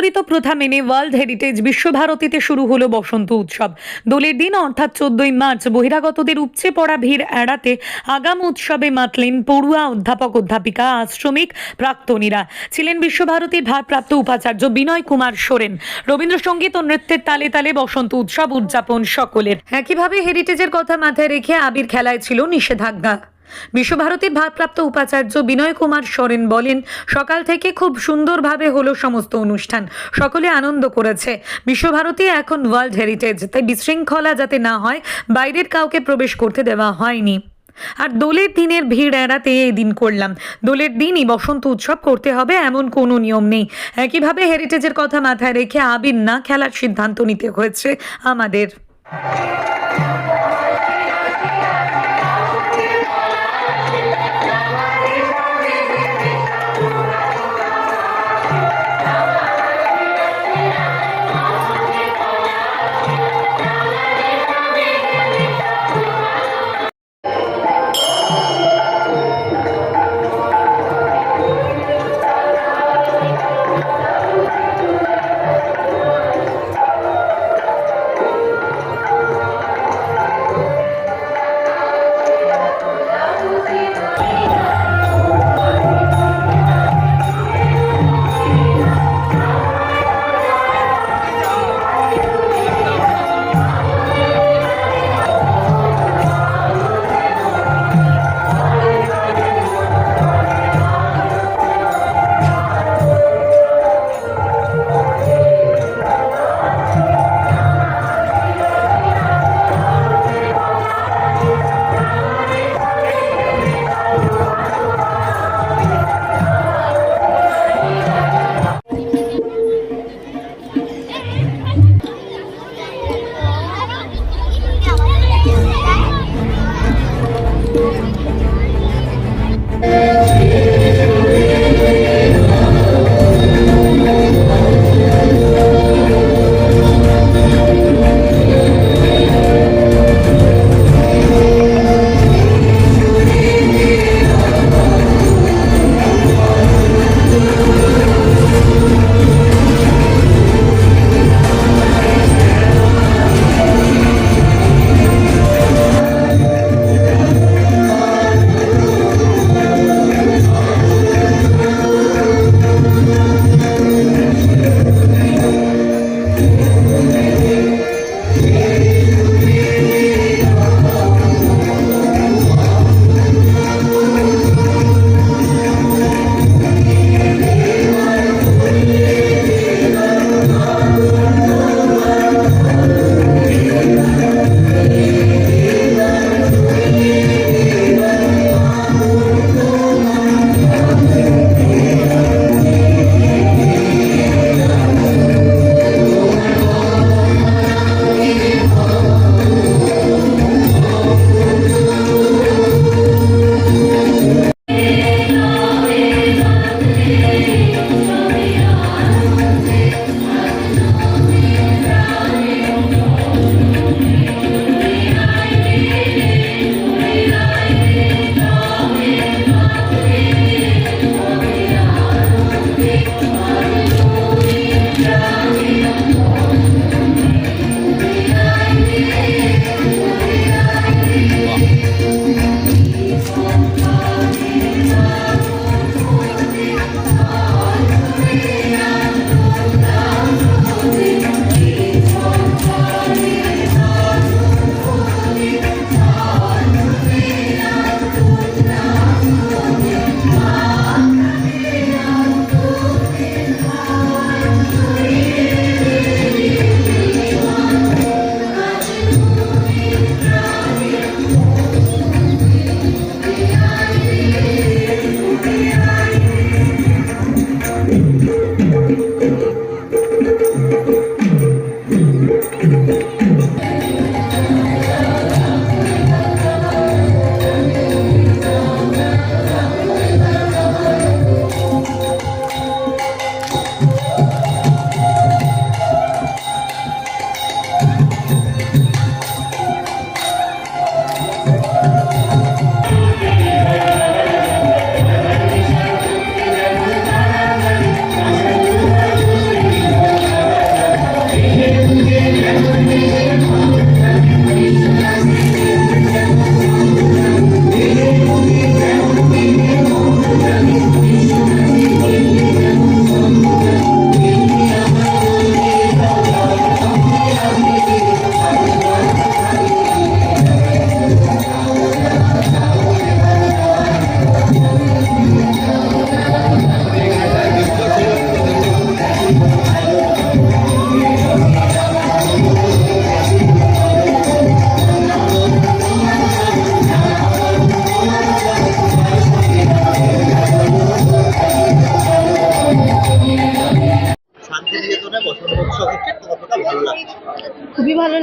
চিরাচরিত প্রথা মেনে ওয়ার্ল্ড হেরিটেজ বিশ্বভারতীতে শুরু হলো বসন্ত উৎসব। দোলের দিন অর্থাৎ চোদ্দই মার্চ বহিরাগতদের উপচে পড়া ভিড় এড়াতে আগাম উৎসবে মাতলেন পড়ুয়া অধ্যাপক অধ্যাপিকা, আশ্রমিক প্রাক্তনীরা। ছিলেন বিশ্বভারতীর ভারপ্রাপ্ত উপাচার্য বিনয় কুমার সোরেন। রবীন্দ্রসঙ্গীত ও নৃত্যের তালে তালে বসন্ত উৎসব উদযাপন সকলের। একইভাবে হেরিটেজের কথা মাথায় রেখে আবির খেলায় ছিল নিষেধাজ্ঞা। বিশ্বভারতীর ভারপ্রাপ্ত উপাচার্য বিনয় কুমার সোরেন বলেন, সকাল থেকে খুব সুন্দরভাবে হলো সমস্ত অনুষ্ঠান। সকলে আনন্দ করেছে। বিশ্বভারতী এখন ওয়ার্ল্ড হেরিটেজ, তাই বিশৃঙ্খলা যাতে না হয়, বাইরের কাউকে প্রবেশ করতে দেওয়া হয়নি। আর দোলের দিনের ভিড় এড়াতে এই দিন করলাম। দোলের দিনই বসন্ত উৎসব করতে হবে এমন কোনো নিয়ম নেই। একইভাবে হেরিটেজের কথা মাথায় রেখে আবির না খেলার সিদ্ধান্ত নিতে হয়েছে আমাদের।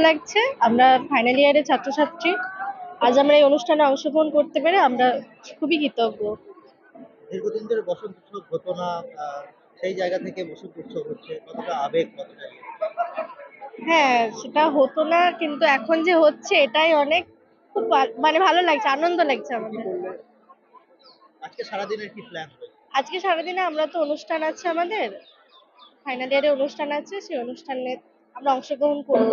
লাগছে। আমরা ফাইনাল ইয়ারের ছাত্রছাত্রী। আজ আমরা এই অনুষ্ঠানে অংশগ্রহণ করতে পেরে আমরা খুবই কৃতজ্ঞ। দীর্ঘদিন ধরে বসন্ত উৎসব হতো না সেই জায়গা থেকে বসন্ত উৎসব হচ্ছে কতটা আবেগ কতটা। হ্যাঁ সেটা হতো না কিন্তু এখন যে হচ্ছে এটাই অনেক খুব মানে ভালো লাগছে আনন্দ লাগছে আমাদের। আজকে সারাদিনের কি প্ল্যান আজকে সারাদিনে আমরা তো অনুষ্ঠান আছে আমাদের। ফাইনাল ইয়ারের অনুষ্ঠান আছে সেই অনুষ্ঠানে আমরা অংশগ্রহণ করব।